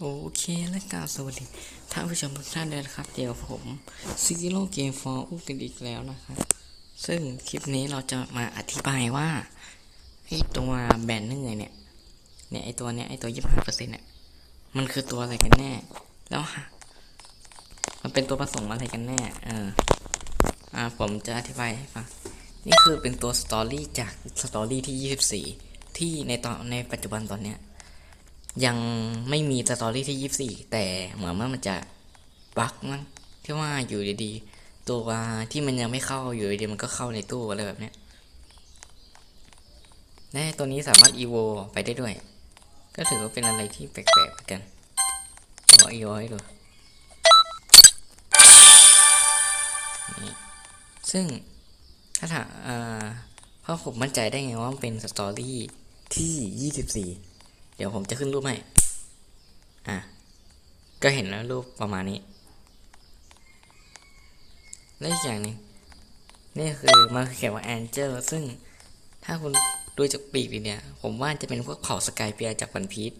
โอเคและกล่าวสวัสดีท่านผู้ชมทุกท่านเลยนะครับ เดี๋ยวผมซิกิโลเกมฟอร์อุกันอีกแล้วนะครับ ซึ่งคลิปนี้เราจะมาอธิบายว่าไอตัวแบนเนอร์เนี่ยเนี่ยไอตัวเนี้ยไอตัวยี่ห้าเปอร์เซ็นต์เนี่ยมันคือตัวอะไรกันแน่ แล้วมันเป็นตัวผสมอะไรกันแน่ เออ อ่าผมจะอธิบายให้ฟังนี่คือเป็นตัวสตอรี่จากสตอรี่ที่ 24 ที่ในตอนในปัจจุบันตอนเนี้ยยังไม่มีสตอรี่ที่ 24 แต่เหมือนว่ามันจะบั๊กมั้งที่ว่าอยู่ดีๆ ตัวที่มันยังไม่เข้าอยู่ดีมันก็เข้าในตู้อะไรแบบเนี้ยและตัวนี้สามารถ EVO ไปได้ด้วย ก็ถือว่าเป็นอะไรที่แปลกๆกันขอ EVO ให้ดู ซึ่งถ้าถามอ่าเพราะผมมั่นใจได้ไงว่ามันเป็นสตอรี่ที่24เดี๋ยวผมจะขึ้นรูปให้ อะ ก็เห็นแล้วรูปประมาณนี้ และอีกอย่างหนึงนี่คือมันเขียนว่าแองเจ l ซึ่งถ้าคุณดูจากปีกดีเนี่ย ผมว่าจะเป็นพวกเผ่าสกายเปียจากวันพีช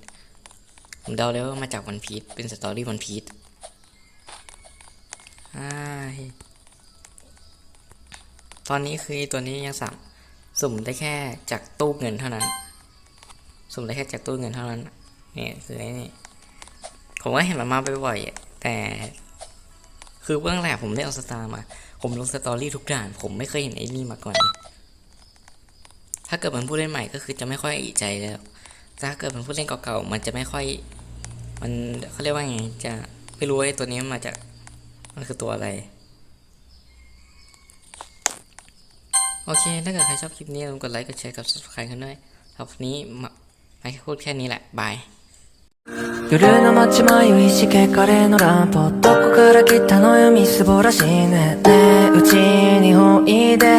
ผมเดาเลยว่ามาจากวันพีชเป็นสตอรี่วันพีชอ่า ตอนนี้คือตัวนี้ยังสั่งสุ่มได้แค่จากตู้เงินเท่านั้น สุ่มได้แค่จากตู้เงินเท่านั้นนี่คือไอ้นี่ผมก็เห็นมันมาบ่อยๆแต่คือเบื้องแรกผมได้เอาสตาร์มา ผมลงสตอรี่ทุกด่าน ผมไม่เคยเห็นไอ้นี่มาก่อน ถ้าเกิดมันผู้เล่นใหม่ก็คือจะไม่ค่อยอีใจแล้วถ้าเกิดเป็นผู้เล่นเก่าๆมันจะไม่ค่อย มันเขาเรียกว่าไงจะไม่รู้ว่าไอ้ตัวนี้มาจากมันคือตัวอะไร โอเค ถ้าเกิดใครชอบคลิปนี้อย่าลืมกดไลค์ กดแชร์ กับ subscribe กันด้วยสำหรับวันนี้มาไม่พูดแค่นี้แหละ บาย 夜の街迷いしけカレーのランプどこから来たのよみすぼらしいねねえうちにおいで